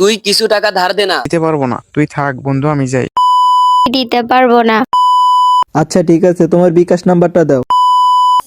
তুই কিছু টাকা ধার দে না। দিতে পারব না। তুই থাক বন্ধু আমি যাই। দিতে পারব না। আচ্ছা ঠিক আছে তোমার বিকাশ নাম্বারটা দাও।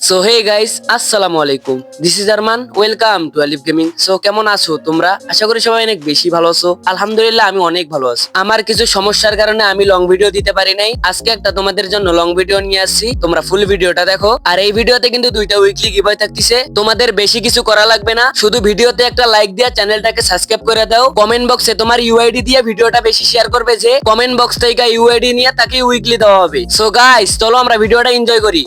সো হে গাইস আসসালামু আলাইকুম this is Arman welcome to Alif gaming so কেমন আছো তোমরা? আশা করি সবাই অনেক বেশি ভালো আছো। আলহামদুলিল্লাহ, আমি অনেক ভালো আছি। আমার কিছু সমস্যার কারণে আমি লং ভিডিও দিতে পারি নাই। আজকে একটা তোমাদের জন্য লং ভিডিও নিয়ে আসছি। তোমরা ফুল ভিডিওটা দেখো। আর এই ভিডিওতে কিন্তু দুইটা উইকলি গিভওয়ে থাকতেছে। তোমাদের বেশি কিছু করা লাগবে না। শুধু ভিডিওতে একটা লাইক দিয়ে চ্যানেলটাকে সাবস্ক্রাইব করে দাও। কমেন্ট বক্সে তোমার ইউআইডি দিয়ে ভিডিওটা বেশি শেয়ার করবে যে কমেন্ট বক্স থেকে ইউআইডি নিয়ে তাকে উইকলি দেওয়া হবে। সো গাইস চলো আমরা ভিডিওটা এনজয় করি।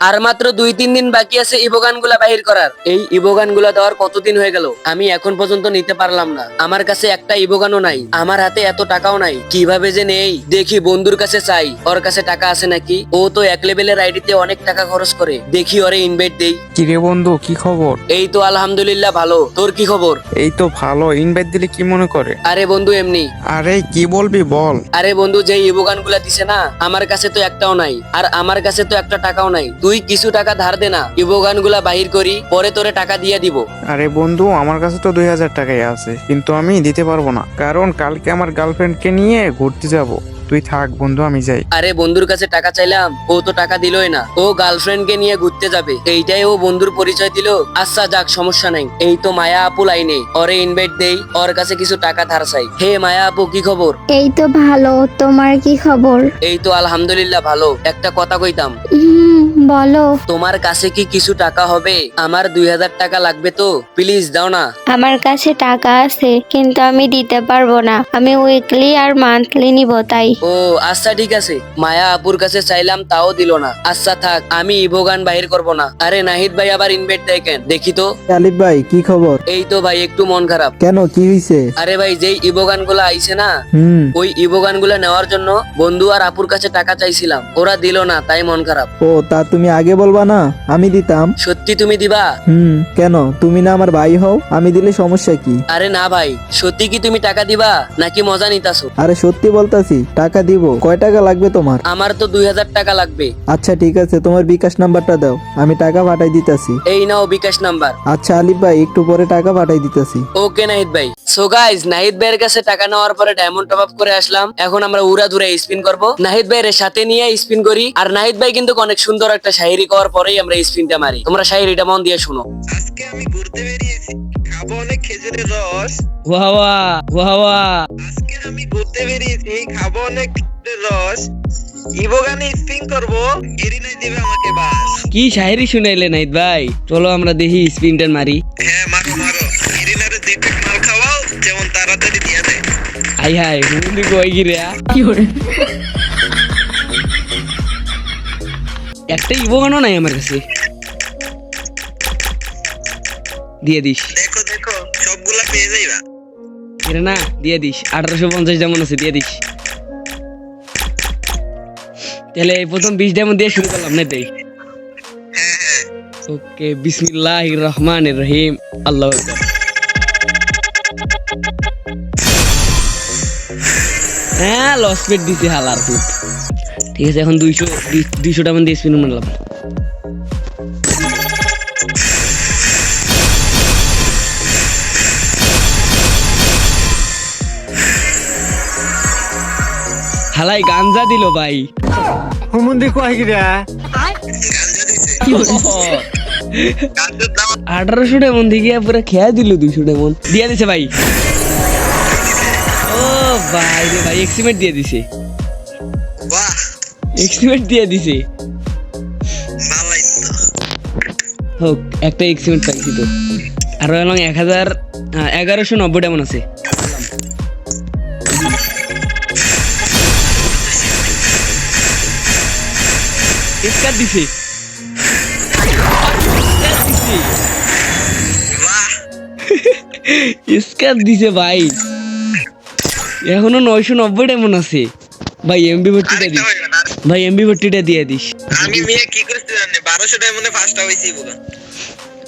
আর মাত্র দুই তিন দিন বাকি আছে ইবোগানগুলা বাহির করার। এই ইবোগানগুলা দেওয়ার কতদিন হয়ে গেল? আমি এখন পর্যন্ত নিতে পারলাম না। আমার কাছে একটা ইবোগানও নাই। আমার হাতে এত টাকাও নাই। কীভাবে যে নেই? দেখি বন্ধুর কাছে চাই। ওর কাছে টাকা আছে নাকি? ও তো এক লেভেলের আইডিতে অনেক টাকা খরচ করে। দেখি ওরে ইনভাইট দেই। কি রে বন্ধু কি খবর? এই তো আলহামদুলিল্লাহ ভালো। তোর কি খবর? এই তো ভালো। ইনভাইট দিলে কি মনে করে? আরে বন্ধু এমনি। আরে কি বলবি বল? আরে বন্ধু যে ইবোগানগুলা দিছে না আমার কাছে তো একটাও নাই। আর আমার কাছে তো একটা টাকাও নাই। তুই কিছু টাকা ধার দে না ইবোগানগুলা বাহির করি পরে তোরে টাকা দিয়ে দিব। আরে বন্ধু আমার কাছে তো দুই হাজার টাকাই আছে কিন্তু আমি দিতে পারব না কারণ কালকে আমার গার্লফ্রেন্ডকে নিয়ে ঘুরতে যাব। তুই থাক বন্ধু আমি যাই। আরে বন্ধুর কাছে টাকা চাইলাম ও তো টাকা দিলই না। ও গার্লফ্রেন্ড কে নিয়ে ঘুরতে যাবে এইটাই ও বন্ধুর পরিচয় দিল। আচ্ছা যাক সমস্যা নাই। এই তো মায়া আপু লাইনে ওরে ইনভাইট দেই ওর কাছে কিছু টাকা ধার চাই। হে মায়া আপু কি খবর? এই তো ভালো তোমার কি খবর? এই তো আলহামদুলিল্লাহ ভালো একটা কথা কইতাম। হুম বলো। তোমার কাছে কি কিছু টাকা হবে? আমার দুই হাজার টাকা লাগবে তো? প্লিজ দাও না। আমার কাছে টাকা আছে কিন্তু আমি দিতে পারব না। আমি উইকলি আর মান্থলি নিব তাই। ও আচ্ছা ঠিক আছে। মায়া আপুর কাছে চাইলাম তাও দিল না। আচ্ছা থাক আমি ইভোগান বাহির করব না। আরে নাহিদ ভাই আবার ইনভাইট দেয় কেন? দেখি তো। আলিফ ভাই কি খবর? এই তো ভাই একটু মন খারাপ। কেন কি হয়েছে আরে ভাই যেই ইভোগানগুলা আইছে না হুম। ওই ইভোগানগুলা নেওয়ার জন্য বন্ধু আর আপুর কাছে টাকা চাইছিলাম। ওরা দিল না তাই মন খারাপ। ও তা তুমি আগে বলবা না আমি দিতাম। সত্যি তুমি দিবা? হুম কেন? তুমি না আমার ভাই হও আমি দিলে সমস্যা কি? আরে না ভাই সত্যি কি তুমি টাকা দিবা? নাকি মজা নিতাছো? আরে সত্যি বলতাছি টাকা দিব। কয় টাকা লাগবে তোমার? আমার তো দুই হাজার টাকা লাগবে। আচ্ছা ঠিক আছে তোমার বিকাশ নাম্বারটা দাও। আমি টাকা পাঠাই দিতাছি। এই নাও বিকাশ নাম্বার। আচ্ছা আলিফ ভাই একটু পরে টাকা পাঠাই দিতাছি। ওকে নাহিদ ভাই। সো গাইজ নাহিদ ভাইয়ের কাছে টাকা নেওয়ার পরে ডায়মন্ড টপ আপ করে আসলাম। এখন আমরা উড়া ধরে স্পিন করব। নাহিদ ভাইয়ের সাথে নিয়ে স্পিন করি। আর নাহিদ ভাই কিন্তু অনেক সুন্দর একটা করার পরেই আমরা স্পিনটা মারি। তোমরা মন দিয়ে শুনো। আজকে আমি ঘুরতে বেরিয়েছি। খাব অনেক খেজুরের রস। ওয়াওয়া ওয়াওয়া আজকে আমি ঘুরতে বেরিয়েছি খাব অনেক খেজুরের রস। ইভো গানে স্পিন করব এরিনাই দেবে আমাকে বাস। কি শায়রি শুনাইলে নাহিদ ভাই? চলো আমরা দেখি স্পিনটা মারি। হ্যাঁ মারো যেমন তাড়াতাড়ি দিয়ে দেয় হাই হাই হুমুন্দি কই গিরে একটা ইবোগানও নাই আমার কাছে। দিয়ে দিস। দেখো দেখো সবগুলা পেয়ে যাইবা। এরে না দিয়ে দিস। আঠারোশো পঞ্চাশ যেমন আছে দিয়ে দিস। তাহলে এই প্রথম বিশ ডেমন দিয়ে শুরু করলাম না তাই হ্যাঁ হ্যাঁ। ওকে বিসমিল্লাহ রহমান রহিম। আল্লাহ আকবার। হ্যাঁ লস পেট দিছে হালার ফুট ঠিক আছে এখন দুইশো দুইশো টাকা দিয়ে স্পিন মারলাম হালাই গাঞ্জা দিল ভাই। গাঞ্জা দিছে। আঠারোশো ডেমন থেকে পুরো খেয়া দিল দুইশো ডেমন দিয়ে দিছে ভাই। ও ভাই রে ভাই এক্সিমেট দিয়ে দিছে। এক্সিমেট দিয়ে দিছে। হোক একটা এক্সিমেট পাইছি তো। আরও এবং এক হাজার এগারোশো নব্বই ডেমন আছে। স্কার দিছে। দিছে বাহ স্কার দিছে ভাই। এখনও নয়শো নব্বই ডেমন আছে। ভাই এমবি ভর্তিটা দিস। ভাই এমবি ভর্তিটা দিয়ে দিস। আমি মেয়ে কি করেছি জানি বারোশো ডায়মন্ডে ফার্স্টটা হয়েছি বুকা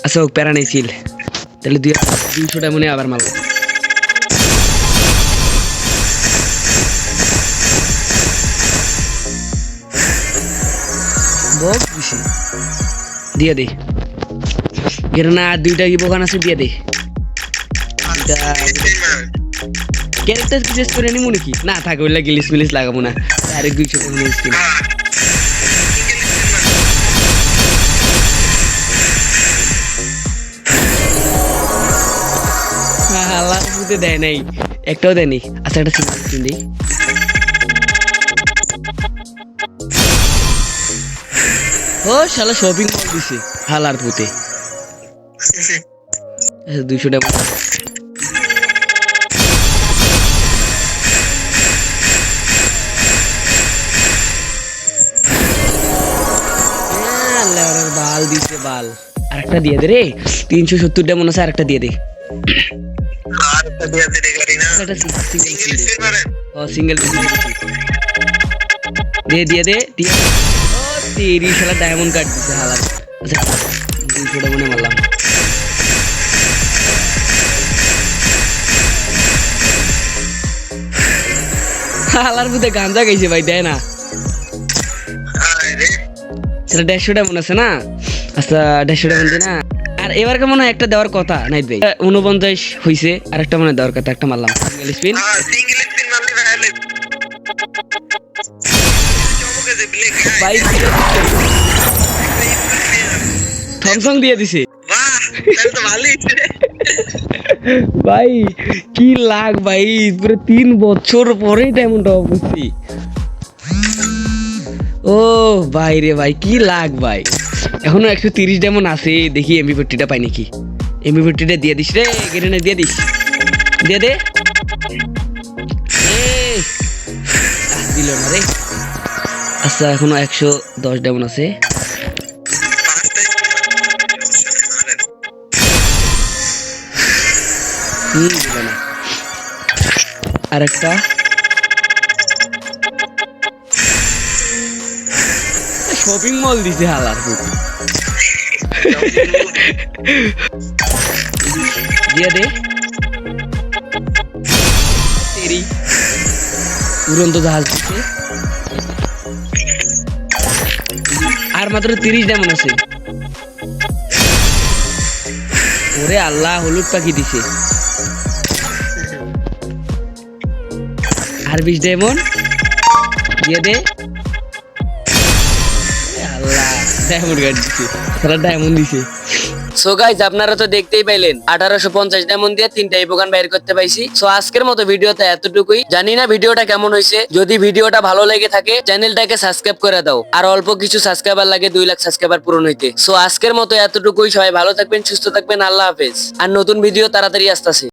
আচ্ছা হোক প্যারা নেই তাহলে দুই দুইশো ডেমনে আবার দিছি। দিয়ে দে। এর না দুইটা কি বোকান আছে দিয়ে দে। ক্যারেক্টার কি করে নিমু নাকি? না, থাকে ওইলা গিলিস মিলিস লাগাবো না। ডাইরেক্ট দুইশো পনেরো আল্লাহ বুঝতে দেয় নাই। একটাও দেয়নি। আচ্ছা একটা সিঙ্গেল স্পিন দিই। ও, শালা শপিং মল দিছে। হালার পুতে। দুইশো টাকা। বাল দিছে বাল। আরেকটা দিয়ে দে রে। তিনশো সত্তরটা মনে আছে আরেকটা দিয়ে দে। দিয়ে সিঙ্গেল দিয়ে দে দিয়ে ও ডায়মন্ড কাট দিছে হালার। আচ্ছা। দুইশোটা মনে মারলাম হালার গাঞ্জা গাইছে ভাই দেয় না। আরে সেটা দেড়শোটা মনে আছে না? আচ্ছা দেড়শোটা মনে না। আর এবার কেমন হয় একটা দেওয়ার কথা নাইট ভাই? উনপঞ্চাশ হইছে আর একটা মনে দেওয়ার কথা একটা মারলাম। সিঙ্গেল স্পিন হ্যাঁ ভাই থমসং দিয়ে দিছে। ভাই কি লাগ ভাই পুরো তিন বছর পরে ডায়মন্ড অফ ও ভাই রে ভাই কি লাগ ভাই। এখনও একশো তিরিশ ডায়মন্ড আছে দেখি এমবি ফোর্টিটা পাই নাকি। এমবি ফোর্টিটা দিয়ে দিস রে গেটেনে দিয়ে দিস। দিয়ে দে। দিল না রে। আচ্ছা এখনও একশো দশ ডায়মন্ড আছে হুম দিল না আরেকটা। শপিং মল দিছে হালার পুত দিয়ে দে। তেরি। উড়ন্ত জাহাজ দিছে। আর মাত্র তিরিশ ডায়মন্ড আছে। ওরে আল্লাহ হলুদ পাখি দিছে। আর ডায়মন্ড দিয়ে দে। আপনারা তো দেখতেই পাইলেন, আঠারোশো পঞ্চাশ ডায়মন্ড দিয়ে তিনটা বাইর করতে পাইছি। সো আজকের মতো এতটুকুই। জানি না ভিডিওটা কেমন হয়েছে। যদি ভিডিওটা ভালো লেগে থাকে চ্যানেলটাকে সাবস্ক্রাইব করে দাও। আর অল্প কিছু সাবস্ক্রাইবার লাগে, দুই লাখ সাবস্ক্রাইবার পূরণ হইতে। সো আজকের মতো এতটুকুই। সবাই ভালো থাকবেন, সুস্থ থাকবেন। আল্লাহ হাফেজ। আর নতুন ভিডিও তাড়াতাড়ি আসতেছে।